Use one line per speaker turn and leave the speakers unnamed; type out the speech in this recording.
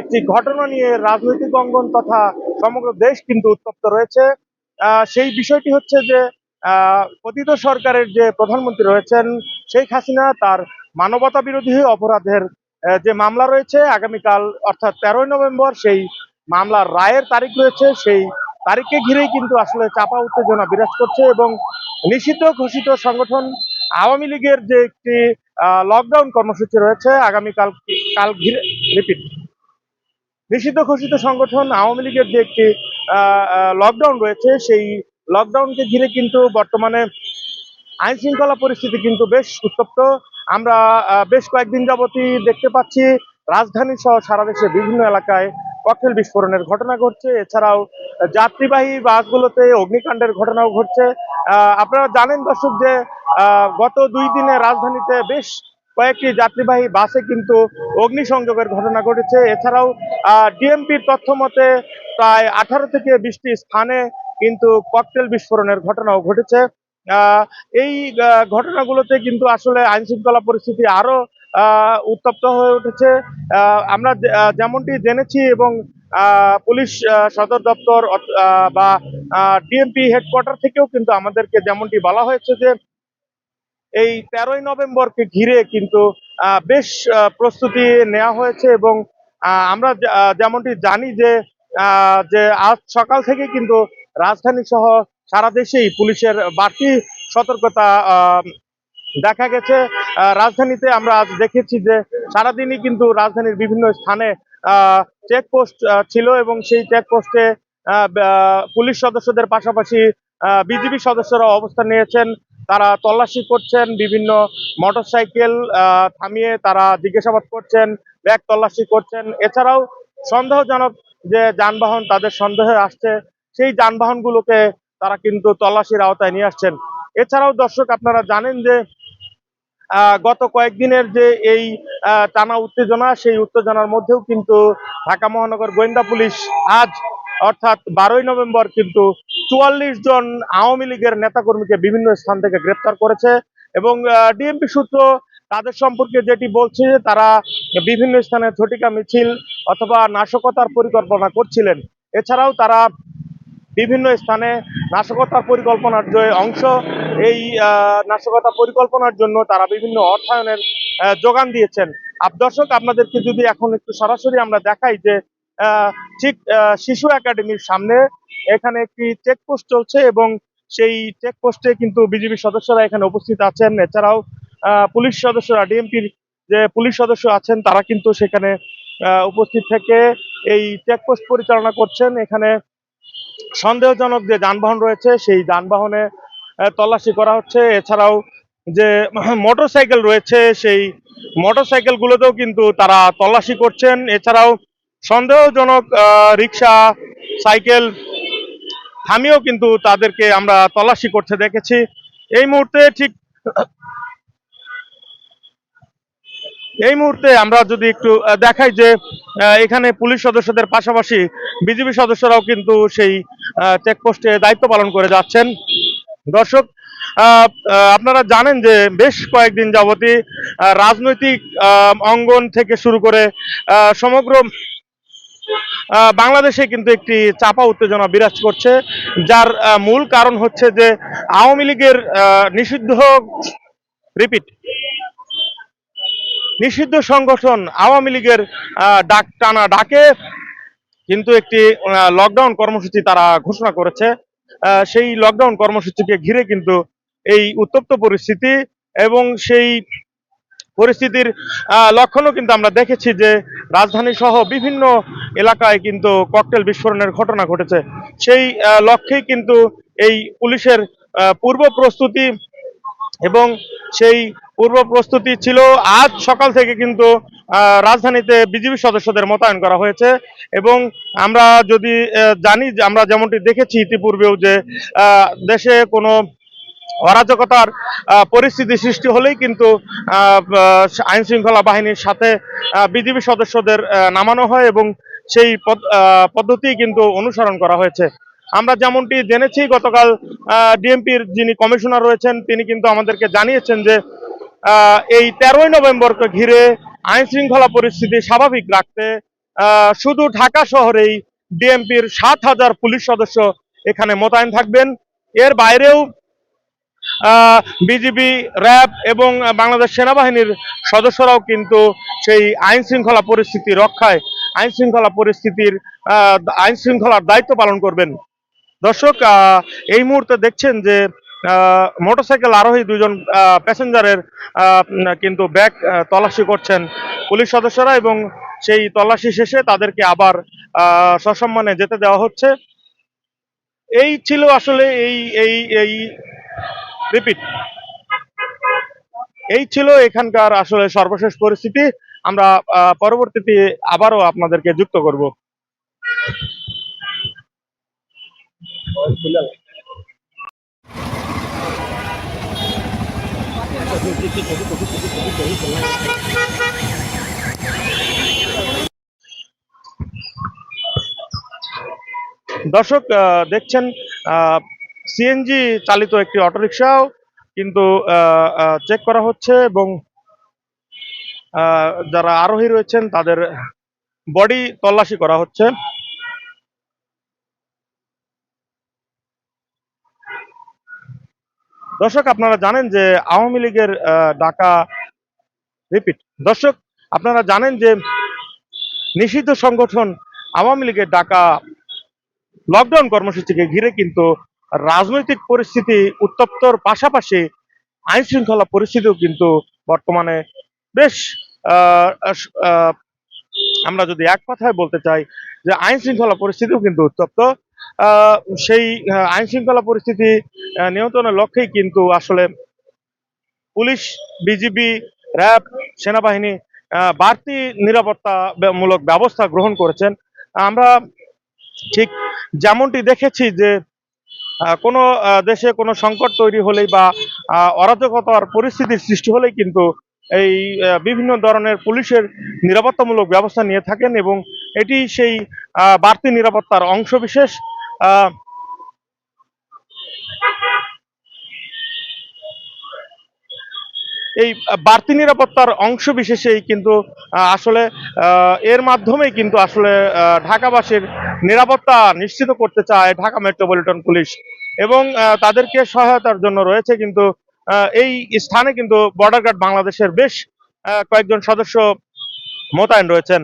একটি ঘটনা নিয়ে রাজনৈতিক অঙ্গন তথা সমগ্র দেশ কিন্তু উত্তপ্ত রয়েছে। সেই বিষয়টি হচ্ছে যে পতিত সরকারের যে প্রধানমন্ত্রী রয়েছেন শেখ হাসিনা, তার মানবতা বিরোধী অপরাধের যে মামলা রয়েছে, আগামীকাল অর্থাৎ তেরোই নভেম্বর সেই মামলার রায়ের তারিখ রয়েছে। সেই তারিখকে ঘিরেই কিন্তু আসলে চাপা উত্তেজনা বিরাজ করছে এবং নিষিদ্ধ ঘোষিত সংগঠন আওয়ামী লীগের যে একটি লকডাউন কর্মসূচি রয়েছে, আগামীকাল, কাল ঘিরে রিপিট নিষিদ্ধ ঘোষিত সংগঠন আওয়ামী লীগের যে একটি লকডাউন রয়েছে, সেই লকডাউনকে ঘিরে কিন্তু বর্তমানে আইন শৃঙ্খলা পরিস্থিতি কিন্তু বেশ উত্তপ্ত। আমরা বেশ কয়েকদিন যাবতই দেখতে পাচ্ছি, রাজধানী সহ সারা দেশে বিভিন্ন এলাকায় ককটেল বিস্ফোরণের ঘটনা ঘটছে। এছাড়াও যাত্রীবাহী বাসগুলোতে অগ্নিকাণ্ডের ঘটনাও ঘটছে। আপনারা জানেন দর্শক যে গত দুই দিনে রাজধানীতে বেশ কয়েকটি যাত্রীবাহী বাসে কিন্তু অগ্নিসংযোগের ঘটনা ঘটেছে। এছাড়াও ডিএমপির তথ্য মতে প্রায় আঠারো থেকে বিশটি স্থানে কিন্তু ককটেল বিস্ফোরণের ঘটনাও ঘটেছে। এই ঘটনাগুলোতে কিন্তু আসলে আইন শৃঙ্খলা পরিস্থিতি আরও আহ, উত্তপ্ত হয়ে উঠেছে। আমরা যেমনটি জেনেছি এবং পুলিশ সদর দপ্তর বা ডিএমপি হেডকোয়ার্টার থেকেও কিন্তু আমাদেরকে যেমনটি বলা হয়েছে যে এই তেরোই নভেম্বরকে ঘিরে কিন্তু বেশ প্রস্তুতি নেওয়া হয়েছে এবং আমরা যেমনটি জানি যে যে আজ সকাল থেকে কিন্তু রাজধানী সহ সারা দেশেই পুলিশের বাড়তি সতর্কতা দেখা গেছে। রাজধানীতে আমরা আজ দেখেছি যে সারাদিনই কিন্তু রাজধানীর বিভিন্ন স্থানে চেকপোস্ট ছিল এবং সেই চেকপোস্টে পুলিশ সদস্যদের পাশাপাশি বিজিবি সদস্যরা অবস্থান নিয়েছেন, তারা তল্লাশি করছেন, বিভিন্ন মোটরসাইকেল থামিয়ে তারা জিজ্ঞাসাবাদ করছেন, ব্যাগ তল্লাশি করছেন। এছাড়াও সন্দেহজনক যে যানবাহন তাদের সন্দেহে আসছে, সেই যানবাহনগুলোকে তারা কিন্তু তল্লাশির আওতায় নিয়ে আসছেন। এছাড়াও দর্শক, আপনারা জানেন যে গত কয়েকদিনের যে এই টানা উত্তেজনা, সেই উত্তেজনার মধ্যেও কিন্তু ঢাকা মহানগর গোয়েন্দা পুলিশ আজ অর্থাৎ বারোই নভেম্বর কিন্তু চুয়াল্লিশ জন আওয়ামী লীগের নেতাকর্মীকে বিভিন্ন স্থান থেকে গ্রেপ্তার করেছে এবং ডিএমপি সূত্র তাদের সম্পর্কে যেটি বলছে যে তারা বিভিন্ন স্থানে ছটিকা মিছিল অথবা নাশকতার পরিকল্পনা করছিলেন। এছাড়াও তারা বিভিন্ন স্থানে নাশকতার পরিকল্পনার যে অংশ, এই নাশকতা পরিকল্পনার জন্য তারা বিভিন্ন অর্থায়নের যোগান দিয়েছেন। আপ, দর্শক, আপনাদেরকে যদি এখন একটু সরাসরি আমরা দেখাই যে ঠিক শিশু একাডেমির সামনে। এখানে একটি চেকপোস্ট চলছে এবং সেই চেকপোস্টে কিন্তু বিজিবি সদস্যরা এখানে উপস্থিত আছেন। এছাড়াও পুলিশ সদস্যরা, ডিএমপির যে পুলিশ সদস্য আছেন, তারা কিন্তু সেখানে উপস্থিত থেকে এই চেকপোস্ট পরিচালনা করছেন। এখানে সন্দেহজনক যে যানবাহন রয়েছে, সেই যানবাহনে তল্লাশি করা হচ্ছে। এছাড়াও যে মোটরসাইকেল রয়েছে, সেই মোটরসাইকেলগুলোতেও কিন্তু তারা তল্লাশি করছেন। এছাড়াও সন্দেহজনক রিক্সা সাইকেল থামিয়েও কিন্তু তাদেরকে আমরা তল্লাশি করতে দেখেছি। এই মুহূর্তে ঠিক এই মুহূর্তে আমরা যদি একটু দেখাই যে এখানে পুলিশ সদস্যদের পাশাপাশি বিজিবি সদস্যরাও কিন্তু সেই চেকপোস্টে দায়িত্ব পালন করে যাচ্ছেন। দর্শক আপনারা জানেন যে বেশ কয়েকদিন যাবতই রাজনৈতিক অঙ্গন থেকে শুরু করে সমগ্র বাংলাদেশে কিন্তু একটি চাপা উত্তেজনা বিরাজ করছে, যার মূল কারণ হচ্ছে যে আওয়ামী লীগের নিষিদ্ধ রিপিট। নিষিদ্ধ সংগঠন আওয়ামী লীগের ডাক টানা ডাকে কিন্তু একটি লকডাউন কর্মসূচি তারা ঘোষণা করেছে। সেই লকডাউন কর্মসূচিকে ঘিরে কিন্তু এই উত্তপ্ত পরিস্থিতি এবং সেই পরিস্থিতির লক্ষণও কিন্তু আমরা দেখেছি যে রাজধানী সহ বিভিন্ন এলাকায় কিন্তু ককটেল বিস্ফোরণের ঘটনা ঘটেছে। সেই লক্ষ্যেই কিন্তু এই পুলিশের পূর্ব প্রস্তুতি এবং সেই পূর্ব প্রস্তুতি ছিল। আজ সকাল থেকে কিন্তু রাজধানীতে বিজিবি সদস্যদের মোতায়েন করা হয়েছে এবং আমরা যদি জানি আমরা যেমনটি দেখেছি ইতিপূর্বেও যে দেশে কোনো অরাজকতার পরিস্থিতি সৃষ্টি হলেই কিন্তু আইন শৃঙ্খলা বাহিনীর সাথে বিজিবি সদস্যদের নামানো হয় এবং সেই পদ্ধতি কিন্তু অনুসরণ করা হয়েছে। আমরা যেমনটি জেনেছি, গতকাল ডিএমপির যিনি কমিশনার রয়েছেন, তিনি কিন্তু আমাদেরকে জানিয়েছেন যে এই তেরোই নভেম্বরকে ঘিরে আইন শৃঙ্খলা পরিস্থিতি স্বাভাবিক রাখতে শুধু ঢাকা শহরেই ডিএমপির সাত হাজার পুলিশ সদস্য এখানে মোতায়েন থাকবেন। এর বাইরেও বিজিবি, র্যাব এবং বাংলাদেশ সেনাবাহিনীর সদস্যরাও কিন্তু সেই আইন শৃঙ্খলা পরিস্থিতি রক্ষায় আইন শৃঙ্খলা পরিস্থিতির আইন শৃঙ্খলার দায়িত্ব পালন করবেন। দর্শক এই মুহূর্তে দেখছেন যে মোটরসাইকেল আরোহী দুজন প্যাসেঞ্জারের কিন্তু ব্যাগ তল্লাশি করছেন পুলিশ সদস্যরা এবং সেই তল্লাশি শেষে তাদেরকে আবার সসম্মানে যেতে দেওয়া হচ্ছে। এই ছিল আসলে এই এই এই রিপিট এই ছিল এখানকার আসলে সর্বশেষ পরিস্থিতি। আমরা পরবর্তীতে আবারও আপনাদেরকে যুক্ত করব। দর্শক দেখছেন সিএনজি চালিত একটি অটোরিকশাও কিন্তু চেক করা হচ্ছে এবং যারা আরোহী রয়েছেন তাদের বডি তল্লাশি করা হচ্ছে। দর্শক, আপনারা জানেন যে আওয়ামী লীগের ডাকা রিপিট দর্শক, আপনারা জানেন যে নিষিদ্ধ সংগঠন আওয়ামী লীগের ডাকা লকডাউন কর্মসূচিকে ঘিরে কিন্তু রাজনৈতিক পরিস্থিতি উত্তপ্তর পাশাপাশি আইন শৃঙ্খলা পরিস্থিতিও কিন্তু বর্তমানে বেশ আমরা যদি এক কথায় বলতে চাই যে আইন শৃঙ্খলা পরিস্থিতিও কিন্তু উত্তপ্ত। সেই আইন শৃঙ্খলা পরিস্থিতি নিয়ন্ত্রণের লক্ষ্যেই কিন্তু আসলে পুলিশ, বিজিবি, র্যাব, সেনাবাহিনী বাড়তি নিরাপত্তামূলক ব্যবস্থা গ্রহণ করেছেন। আমরা ঠিক যেমনটি দেখেছি যে কোনো দেশে কোনো সংকট তৈরি হলেই বা অরাজকতার পরিস্থিতির সৃষ্টি হলেই কিন্তু এই বিভিন্ন ধরনের পুলিশের নিরাপত্তামূলক ব্যবস্থা নিয়ে থাকেন এবং এটি সেই বাড়তি নিরাপত্তার অংশ বিশেষ এই বাড়তি নিরাপত্তার অংশ বিশেষেই কিন্তু আসলে এর মাধ্যমেই কিন্তু আসলে ঢাকাবাসীর নিরাপত্তা নিশ্চিত করতে চায় ঢাকা মেট্রোপলিটন পুলিশ। এবং তাদেরকে সহায়তার জন্য রয়েছে কিন্তু এই স্থানে কিন্তু বর্ডার গার্ড বাংলাদেশের বেশ কয়েকজন সদস্য মোতায়েন রয়েছেন।